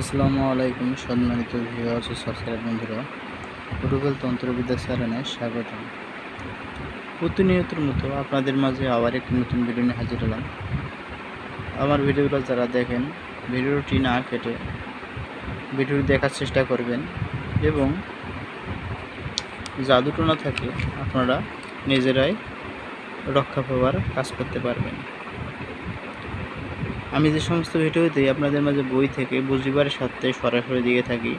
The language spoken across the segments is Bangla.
আসসালামু আলাইকুম সম্মানিত ভিউয়ার্স ও সাবস্ক্রাইব বন্ধুরা গুরুকুল তন্ত্রবিদ্যা চ্যানেলে স্বাগতম। প্রতিনিয়তের মতো আপনাদের মাঝে আবার একটি নতুন ভিডিও নিয়ে হাজির হলাম। আমার ভিডিওগুলো যারা দেখেন, ভিডিওটি না কেটে ভিডিওটি দেখার চেষ্টা করবেন এবং জাদুটোনা থাকে আপনারা নিজেরাই রক্ষা পাওয়ার কাজ করতে পারবেন। আমি যে সমস্ত ভিডিও দিই, আপনাদের মাঝে বই থেকে বুঝিবার সাথে সরাসরি দিয়ে থাকি।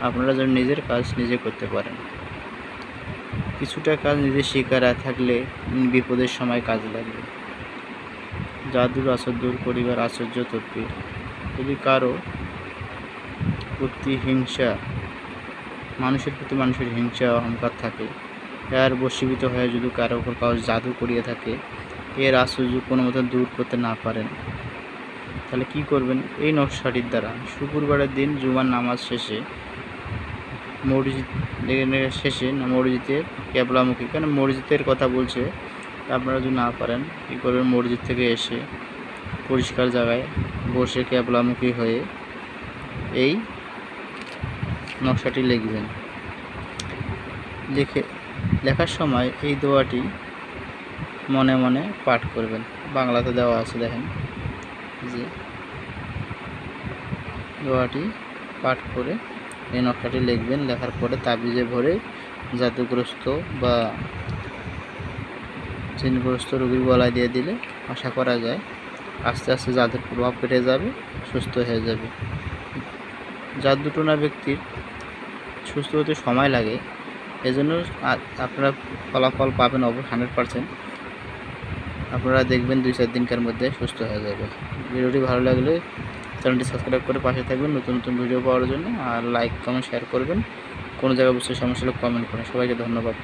আপনারা যেন নিজের কাজ নিজে করতে পারেন। কিছুটা কাজ নিজে শিকার থাকলে বিপদের সময় কাজে লাগবে জাদুর আসর দূর করিবার আশ্চর্য তদ্বির যদি কারও প্রতি হিংসা, মানুষের প্রতি মানুষের হিংসা, অহংকার থাকে, এর বশীভূত হয়ে যদি কারও উপর কারও জাদু করিয়ে থাকে, এর আশ্চর্য কোনো মতো দূর করতে না পারেন। তাহলে কি করবেন? এই নকশাটির দ্বারা শুক্রবারের দিন জুমার নামাজ শেষে মসজিদ শেষে না মসজিদের ক্যাবলামুখী কেন মসজিদের কথা বলছে, আপনারা যদি না পারেন, কী করবেন? মসজিদ থেকে এসে পরিষ্কার জায়গায় বসে ক্যাবলামুখী হয়ে এই নকশাটি লিখবেন। লিখে, লেখার সময় এই দোয়াটি মনে মনে পাঠ করবেন। বাংলাতে দেওয়া আছে, দেখেন। যে দোয়াটি পাঠ করে এই নকশাটি লিখবেন। লেখার পরে তাবিজে ভরে জাদুগ্রস্ত বা চিনগ্রস্ত রোগীর গলায় দিয়ে দিলে আশা করা যায় আস্তে আস্তে জাদুর প্রভাব কেটে যাবে, সুস্থ হয়ে যাবে। জাদুটোনা ব্যক্তির সুস্থ হতে সময় লাগে। এজন্য আপনারা ফলাফল পাবেন অবশ্য হান্ড্রেড পারসেন্ট আপনারা দেখবেন দুই চার দিনকার মধ্যে সুস্থ হয়ে যাবে। ভিডিওটি ভালো লাগলে চ্যানেলটি সাবস্ক্রাইব করে পাশে থাকবেন নতুন নতুন ভিডিও পাওয়ার জন্য। আর লাইক, কমেন্ট শেয়ার করবেন। কোনো জায়গায় বুঝতে সমস্যা হলে কমেন্ট করেন সবাইকে ধন্যবাদ।